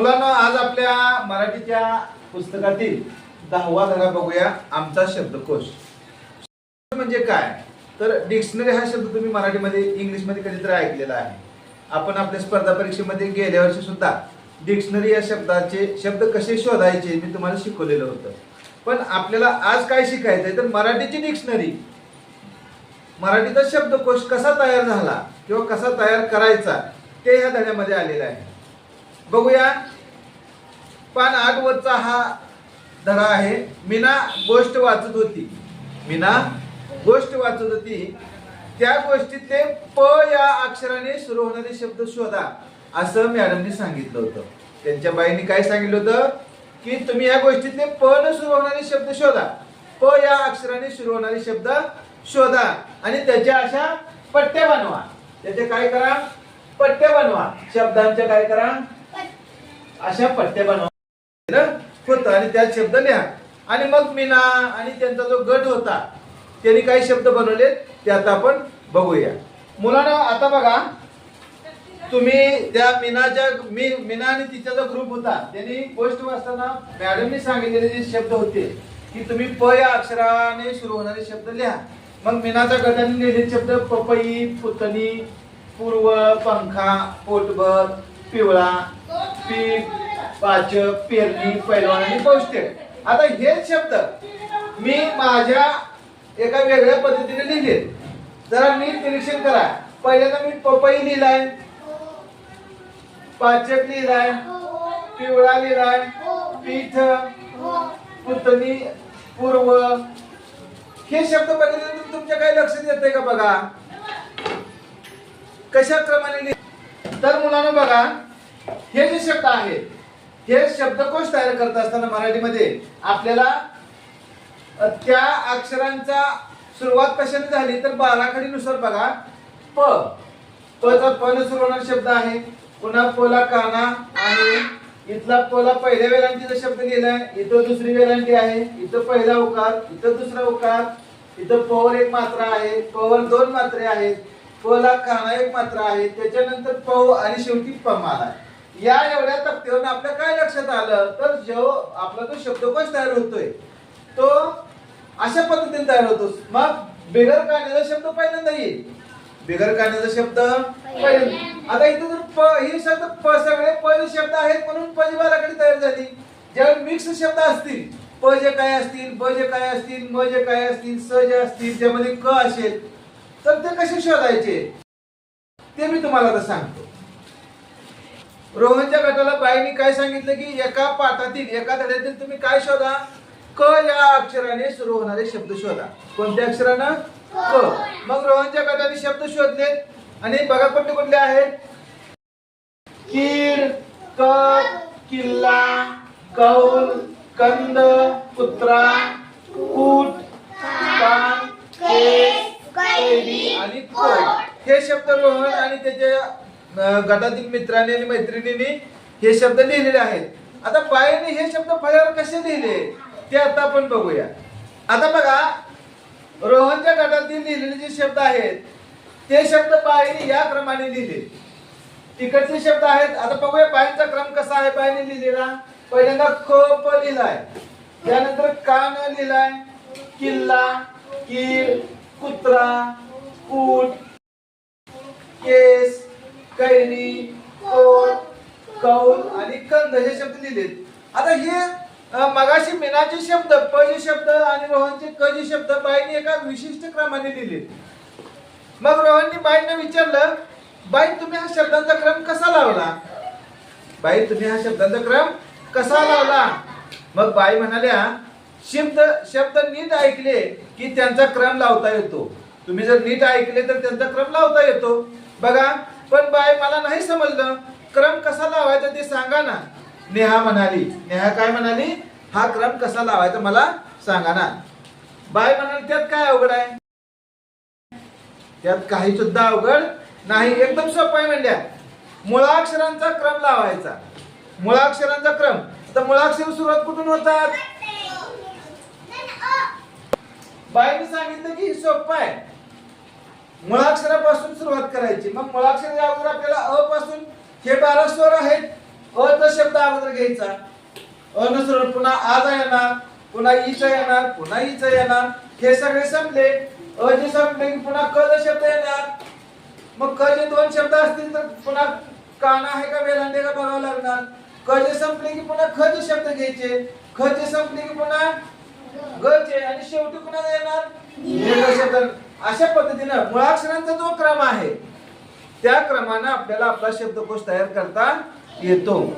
मुलांना आज आपल्या मराठीच्या पुस्तकातील दहावा धडा बघूया आमचा शब्दकोश. म्हणजे काय? तर डिक्शनरी हा शब्द तुम्ही मराठीमध्ये इंग्लिशमध्ये कधीतरी ऐकलेला आहे. आपण आपल्या स्पर्धा परीक्षेमध्ये गेल्या वर्षी सुद्धा डिक्शनरी या शब्दाचे शब्द कसे शोधायचे मी तुम्हाला शिकवलेलं होतं. पण आपल्याला आज काय शिकायचं आहे तर मराठीची डिक्शनरी मराठीचा शब्दकोश कसा तयार झाला किंवा कसा तयार करायचा ते ह्या धड्यामध्ये आलेलं आहे. बघूया. पान आठवरचा हा धडा आहे. मीना गोष्ट वाचत होती. मीना गोष्ट वाचत होती. त्या गोष्टीतले प या अक्षराने सुरू होणारे शब्द शोधा असं मॅडमनी सांगितलं होतं. त्यांच्या बाईंनी काय सांगितलं होतं? की तुम्ही या गोष्टीतले प न सुरू होणारे शब्द शोधा. प या अक्षराने सुरू होणारे शब्द शोधा. आणि त्याच्या अशा पट्ट्या बनवा. त्याचे काय करा? पट्ट्या बनवा. शब्दांच्या काय करा? अशा पट्ट्या बनवा. होतं. आणि त्यात शब्द लिहा. आणि मग मीना आणि त्यांचा जो गट होता त्यांनी काही शब्द बनवले ते आता आपण बघूया. मुलांना आता बघा. तुम्ही त्या मीनाच्या मी मीना आणि तिचा जो ग्रुप होता त्यांनी गोष्ट वाचताना मॅडमनी सांगितलेले जे शब्द होते की तुम्ही प या अक्षराने सुरू होणारे शब्द लिहा. मग मीनाच्या गटाने लिहिलेले शब्द पपई पुतणी पूर्व पंखा पोटभर पिवळा. पीक पाचक पेरणी पैलवान आणि पौष्टिक. आता हे शब्द मी माझ्या एका वेगळ्या पद्धतीने लिहिले जरा नीट निरीक्षण करा. पहिल्यांदा मी पपई लिहिलाय पाचक लिहिलाय पिवळा लिहिलाय पीठ पुतणी पूर्व. हे शब्द बघितल्यानंतर तुमच्या काही लक्षात येतंय का बघा? कशा क्रमाने तर मुलांना बघा हे जे शब्द आहेत हे शब्दकोश तयार करत असताना मराठीमध्ये? आपल्याला त्या अक्षरांचा सुरुवात कशाने झाली? तर बाराखडीनुसार बघा. प. पचा प न सुरू होणारा शब्द आहे. पुन्हा पोला काना आहे. इथला पोला पहिल्या वेलांटीचा शब्द गेलाय इथं दुसरी वेलांटी आहे. इथं पहिला उकार इथं दुसरा उकार. इथं पवर एक मात्रा आहे. पवर दोन मात्रे आहेत. पोला काना एक मात्रा आहे. त्याच्यानंतर पव आणि शेवटी पमाल आहे. या एवढ्या तक्त्यावरून आपल्या काय लक्षात आलं? तर जो आपला जो शब्दकोश तयार होतोय? तो अशा पद्धतीने तयार होतो. मग बिगर काढण्याचा शब्द पहिल्यांदा येईल. बिगर काढण्याचा शब्द पहिल्यांदा. आता इथं जर प हे शब्द प सगळे प शब्द आहेत म्हणून प जी तयार झाली. ज्यावेळी मिक्स शब्द असतील प जे काय असतील ब जे काय असतील म जे काय असतील स जे असतील ज्यामध्ये क असेल तर ते कसे शोधायचे? ते मी तुम्हाला आता सांगतो. रोहनच्या गटाला बाईंनी काय सांगितलं की एका पाठातील एका धड्यातील तुम्ही काय शोधा? क या अक्षराने सुरू होणारे शब्द शोधा. कोणत्या अक्षरानं? क. मग रोहनच्या गटाने शब्द शोधले आणि बघा कुठले कुठले आहेत. कीड कप किल्ला कौल कंद कुत्रा कूट कान केस कैरी आणि हे शब्द रोहन आणि त्याच्या गटातील मित्रांनी आणि मैत्रिणींनी हे शब्द लिहिलेले आहेत. आता बाईने हे शब्द फळ्यावर कसे लिहिले ते आता आपण बघूया. आता बघा रोहनच्या गटातील लिहिलेले जे शब्द आहेत ते शब्द बाईने या क्रमाने लिहिले. तिकडचे शब्द आहेत आता बघूया बाईंचा क्रम कसा आहे बाईने लिहिलेला. पहिल्यांदा खोप लिहिलाय. त्यानंतर कान लिहिलाय. किल्ला कीड कुत्रा कूट केस कैरी कोण कौल आणि कंद हे शब्द लिहिलेत. आता हे मगाशी मीनाचे शब्द प शब्द आणि रोहनचे कज शब्द बाईने एका विशिष्ट क्रमाने लिहिले मग रोहननी बाईंना विचारलं बाई तुम्ही हा शब्दांचा क्रम कसा लावला? बाई तुम्ही हा शब्दांचा क्रम कसा लावला? मग बाई म्हणाल्या शब्द शब्द नीट ऐकले की त्यांचा क्रम लावता येतो. तुम्ही जर नीट ऐकले तर त्यांचा क्रम लावता येतो. बघा पण बाई मला नाही समजलं. क्रम कसा लावायचा ते सांगा ना. नेहा म्हणाली. नेहा काय म्हणाली? हा क्रम कसा लावायचा मला सांगा ना. बाई म्हणाली त्यात काय अवघड आहे? त्यात काही सुद्धा अवघड नाही. एकदम सोपं आहे म्हणल्या. मुळाक्षरांचा क्रम लावायचा. मुळाक्षरांचा क्रम. तर मुळाक्षर सुरुवात कुठून होतात? बाईने सांगितलं की सोपं आहे. मुळाक्षरापासून सुरुवात करायची. मग मुळाक्षरा अगोदर आपल्याला अ पासून हे बारा स्वर आहेत. अ चा शब्द अगोदर घ्यायचा. अनुसरण पुन्हा आजा येणार पुन्हा ईचा येणार पुन्हा ईचा येणार. हे सगळे संपले. अ जे संपले की पुन्हा क चा शब्द येणार. मग क जे दोन शब्द असतील तर पुन्हा काना आहे का वेलांडे का बघावं लागणार. क जे संपले की पुन्हा ख शब्द घ्यायचे. ख जे संपले की पुन्हा ग चे. आणि शेवटी पुन्हा येणार. शब्द अशा पद्धतीनं मुळाक्षरांचा जो क्रम आहे त्या क्रमानं आपल्याला आपला शब्दकोश तयार करता येतो.